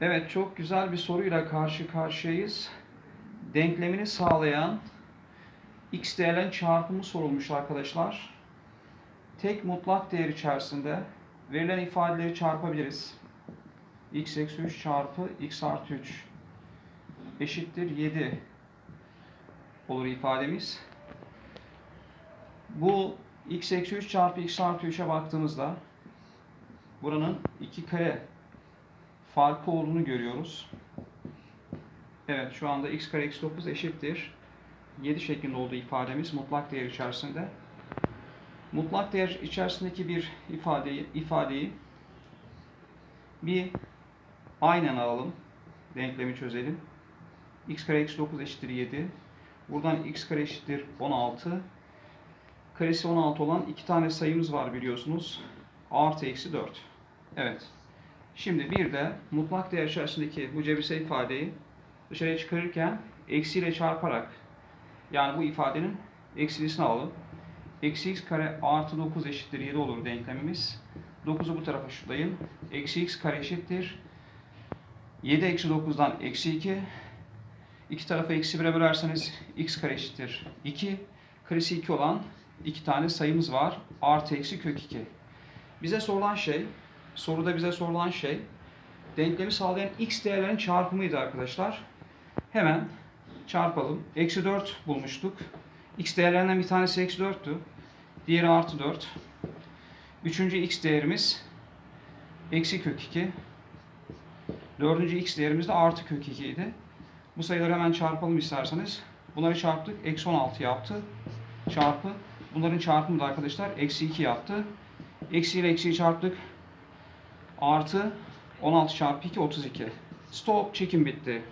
Evet çok güzel bir soruyla karşı karşıyayız. Denklemini sağlayan x değerlerin çarpımı sorulmuş arkadaşlar. Tek mutlak değer içerisinde verilen ifadeleri çarpabiliriz. x eksi 3 çarpı x artı 3 eşittir 7 olur ifademiz. Bu x eksi 3 çarpı x artı 3'e baktığımızda buranın 2 kare farkı olduğunu görüyoruz. Evet şu anda x kare eksi 9 eşittir. 7 şeklinde olduğu ifademiz mutlak değer içerisinde. Mutlak değer içerisindeki bir ifadeyi, ifadeyi bir aynen alalım. Denklemi çözelim. x kare eksi 9 eşittir 7. Buradan x kare eşittir 16. Karesi 16 olan iki tane sayımız var biliyorsunuz. Artı eksi 4. Evet. Şimdi bir de mutlak değer içerisindeki bu cebirsel ifadeyi dışarıya çıkarırken eksiyle çarparak yani bu ifadenin eksilisini alalım. Eksi x kare artı 9 eşittir 7 olur denklemimiz. 9'u bu tarafa şutlayın. Eksi x kare eşittir. 7 eksi 9'dan eksi 2. İki tarafı eksi 1'e bölerseniz x kare eşittir 2. Karesi 2 olan iki tane sayımız var. Artı eksi kök 2. Bize sorulan şey, soruda bize sorulan şey denklemi sağlayan x değerlerin çarpımıydı arkadaşlar. Hemen çarpalım. Eksi 4 bulmuştuk. X değerlerinden bir tanesi eksi 4'tü. Diğeri artı 4. Üçüncü x değerimiz eksi kök 2. Dördüncü x değerimiz de artı kök 2 idi. Bu sayıları hemen çarpalım isterseniz. Bunları çarptık. Eksi 16 yaptı. Çarpı. Bunların çarpımı da arkadaşlar eksi 2 yaptı. Eksi ile eksiyi çarptık. Artı 16 çarpı 2 32. Stop çekim bitti.